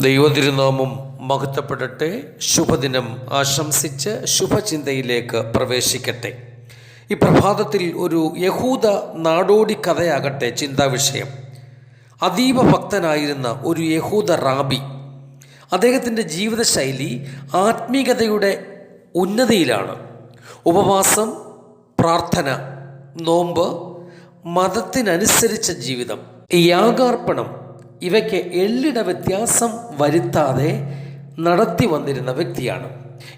ദൈവതിരുനാമം മഹത്വപ്പെടട്ടെ. ശുഭദിനം ആശംസിച്ച് ശുഭചിന്തയിലേക്ക് പ്രവേശിക്കട്ടെ. ഈ പ്രഭാതത്തിൽ ഒരു യഹൂദ നാടോടി കഥയാകട്ടെ ചിന്താവിഷയം. അതീവ ഭക്തനായിരുന്ന ഒരു യഹൂദ റാബി അദ്ദേഹത്തിന്റെ ജീവിതശൈലി ആത്മീകതയുടെ ഉന്നതിയിലാണ്. ഉപവാസം പ്രാർത്ഥന നോമ്പ് മതത്തിനനുസരിച്ച ജീവിതം യാഗാർപ്പണം ഇവയ്ക്ക് എള്ളിട വ്യത്യാസം വരുത്താതെ നടത്തി വന്നിരുന്ന വ്യക്തിയാണ്.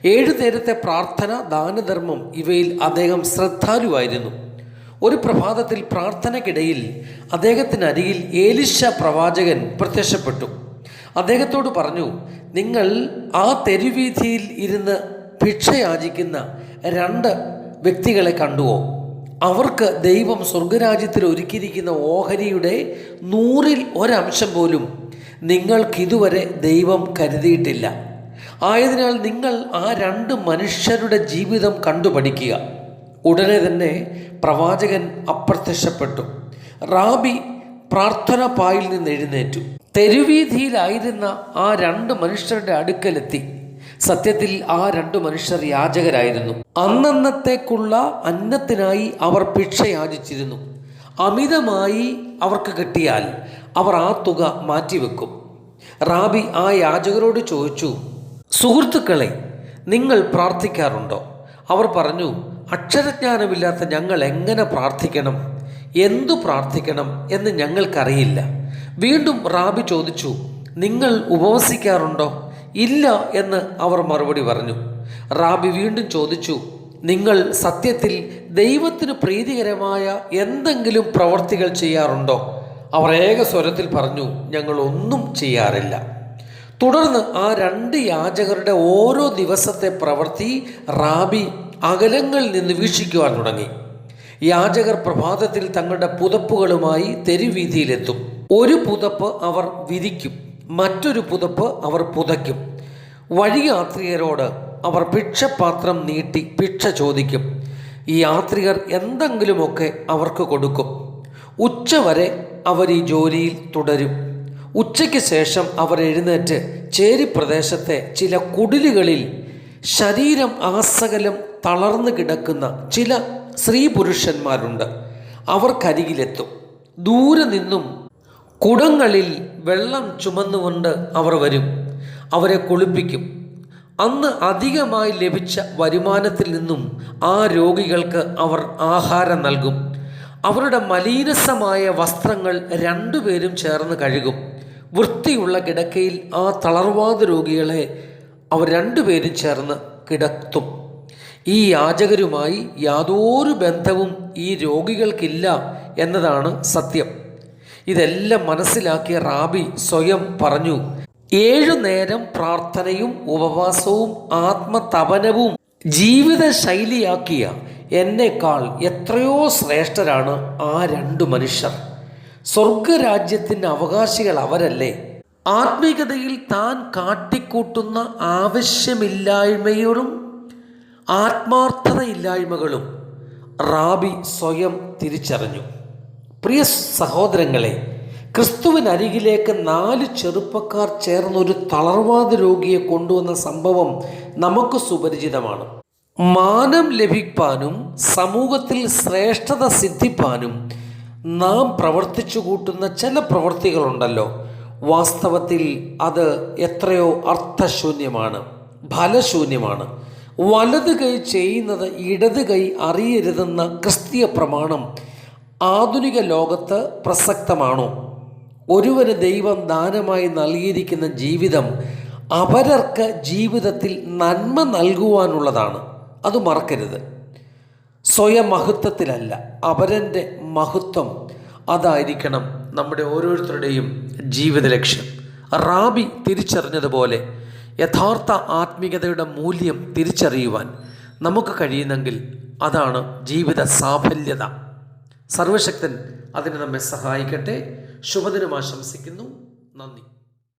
ഏഴു നേരത്തെ പ്രാർത്ഥന ദാനധർമ്മം ഇവയിൽ അദ്ദേഹം ശ്രദ്ധാലുവായിരുന്നു. ഒരു പ്രഭാതത്തിൽ പ്രാർത്ഥനയ്ക്കിടയിൽ അദ്ദേഹത്തിനരികിൽ ഏലിശ പ്രവാചകൻ പ്രത്യക്ഷപ്പെട്ടു. അദ്ദേഹത്തോട് പറഞ്ഞു നിങ്ങൾ ആ തെരുവീഥിയിൽ ഇരുന്ന് ഭിക്ഷയാചിക്കുന്ന രണ്ട് വ്യക്തികളെ കണ്ടുവോ? അവർക്ക് ദൈവം സ്വർഗരാജ്യത്തിൽ ഒരുക്കിയിരിക്കുന്ന ഓഹരിയുടെ നൂറിൽ ഒരംശം പോലും നിങ്ങൾക്കിതുവരെ ദൈവം കരുതിയിട്ടില്ല. ആയതിനാൽ നിങ്ങൾ ആ രണ്ട് മനുഷ്യരുടെ ജീവിതം കണ്ടുപഠിക്കുക. ഉടനെ തന്നെ പ്രവാചകൻ അപ്രത്യക്ഷപ്പെട്ടു. റാബി പ്രാർത്ഥന പായിൽ നിന്ന് എഴുന്നേറ്റു. തെരുവീതിയിലായിരുന്ന ആ രണ്ട് മനുഷ്യരുടെ അടുക്കലെത്തി. സത്യത്തിൽ ആ രണ്ടു മനുഷ്യർ യാചകരായിരുന്നു. അന്നന്നത്തേക്കുള്ള അന്നത്തിനായി അവർ ഭിക്ഷ യാചിച്ചിരുന്നു. അമിതമായി അവർക്ക് കിട്ടിയാൽ അവർ ആ തുക മാറ്റിവെക്കും. റാബി ആ യാചകരോട് ചോദിച്ചു സുഹൃത്തുക്കളെ നിങ്ങൾ പ്രാർത്ഥിക്കാറുണ്ടോ? അവർ പറഞ്ഞു അക്ഷരജ്ഞാനമില്ലാത്ത ഞങ്ങൾ എങ്ങനെ പ്രാർത്ഥിക്കണം? എന്തു പ്രാർത്ഥിക്കണം എന്ന് ഞങ്ങൾക്കറിയില്ല. വീണ്ടും റാബി ചോദിച്ചു നിങ്ങൾ ഉപവസിക്കാറുണ്ടോ? ഇല്ല എന്ന് അവർ മറുപടി പറഞ്ഞു. റാബി വീണ്ടും ചോദിച്ചു നിങ്ങൾ സത്യത്തിൽ ദൈവത്തിന് പ്രീതികരമായ എന്തെങ്കിലും പ്രവർത്തികൾ ചെയ്യാറുണ്ടോ? അവർ ഏക സ്വരത്തിൽ പറഞ്ഞു ഞങ്ങൾ ഒന്നും ചെയ്യാറില്ല. തുടർന്ന് ആ രണ്ട് യാചകരുടെ ഓരോ ദിവസത്തെ പ്രവൃത്തി റാബി അകലങ്ങളിൽ നിന്ന് വീക്ഷിക്കുവാൻ തുടങ്ങി. യാചകർ പ്രഭാതത്തിൽ തങ്ങളുടെ പുതപ്പുകളുമായി തെരുവീതിയിലെത്തും ഒരു പുതപ്പ് അവർ വിരിക്കും മറ്റൊരു പുതപ്പ് അവർ പുതയ്ക്കും. വഴിയാത്രികരോട് അവർ ഭിക്ഷപാത്രം നീട്ടി ഭിക്ഷ ചോദിക്കും. ഈ യാത്രികർ എന്തെങ്കിലുമൊക്കെ അവർക്ക് കൊടുക്കും. ഉച്ചവരെ അവർ ഈ ജോലിയിൽ തുടരും. ഉച്ചയ്ക്ക് ശേഷം അവർ എഴുന്നേറ്റ് ചേരി പ്രദേശത്തെ ചില കുടിലുകളിൽ ശരീരം ആസകലം തളർന്നു കിടക്കുന്ന ചില സ്ത്രീ പുരുഷന്മാരുണ്ട് അവർക്കരികിലെത്തും. ദൂരെ നിന്നും കുടങ്ങളിൽ വെള്ളം ചുമന്നുകൊണ്ട് അവർ വരും. അവരെ കുളിപ്പിക്കും. അന്ന് അധികമായി ലഭിച്ച വരുമാനത്തിൽ നിന്നും ആ രോഗികൾക്ക് അവർ ആഹാരം നൽകും. അവരുടെ മലീനസമായ വസ്ത്രങ്ങൾ രണ്ടുപേരും ചേർന്ന് കഴുകും. വൃത്തിയുള്ള കിടക്കയിൽ ആ തളർവാദ രോഗികളെ അവർ രണ്ടുപേരും ചേർന്ന് കിടത്തും. ഈ യാചകരുമായി യാതൊരു ബന്ധവും ഈ രോഗികൾക്കില്ല എന്നതാണ് സത്യം. ഇതെല്ലാം മനസ്സിലാക്കിയ റാബി സ്വയം പറഞ്ഞു ഏഴു നേരം പ്രാർത്ഥനയും ഉപവാസവും ആത്മതപനവും ജീവിത ശൈലിയാക്കിയ എന്നേക്കാൾ എത്രയോ ശ്രേഷ്ഠരാണ് ആ രണ്ടു മനുഷ്യർ. സ്വർഗരാജ്യത്തിന്റെ അവകാശികൾ അവരല്ലേ? ആത്മീകതയിൽ താൻ കാട്ടിക്കൂട്ടുന്ന ആവശ്യമില്ലായ്മയോടും ആത്മാർത്ഥതയില്ലായ്മകളും റാബി സ്വയം തിരിച്ചറിഞ്ഞു. പ്രിയ സഹോദരങ്ങളെ ക്രിസ്തുവിനരികിലേക്ക് നാല് ചെറുപ്പക്കാർ ചേർന്ന് ഒരു തളർവാദ രോഗിയെ കൊണ്ടുവന്ന സംഭവം നമുക്ക് സുപരിചിതമാണ്. മാനം ലഭിക്കാനും സമൂഹത്തിൽ ശ്രേഷ്ഠത സിദ്ധിപ്പാനും നാം പ്രവർത്തിച്ചു കൂട്ടുന്ന ചില പ്രവൃത്തികളുണ്ടല്ലോ വാസ്തവത്തിൽ അത് എത്രയോ അർത്ഥശൂന്യമാണ് ഫലശൂന്യമാണ്. വലത് കൈ ചെയ്യുന്നത് ഇടത് കൈ അറിയരുതെന്ന ക്രിസ്തീയ പ്രമാണം ആധുനിക ലോകത്ത് പ്രസക്തമാണോ? ഒരുവന് ദൈവം ദാനമായി നൽകിയിരിക്കുന്ന ജീവിതം അവരർക്ക് ജീവിതത്തിൽ നന്മ നൽകുവാനുള്ളതാണ്. അത് മറക്കരുത്. സ്വയം മഹത്വത്തിലല്ല അവരന്റെ മഹത്വം അതായിരിക്കണം നമ്മുടെ ഓരോരുത്തരുടെയും ജീവിത ലക്ഷ്യം. റാബി തിരിച്ചറിഞ്ഞതുപോലെ യഥാർത്ഥ ആത്മീയതയുടെ മൂല്യം തിരിച്ചറിയുവാൻ നമുക്ക് കഴിയുന്നെങ്കിൽ അതാണ് ജീവിത സാഫല്യത. സർവശക്തൻ അതിനെ നമ്മെ സഹായിക്കട്ടെ. ശുഭദിനം ആശംസിക്കുന്നു. നന്ദി.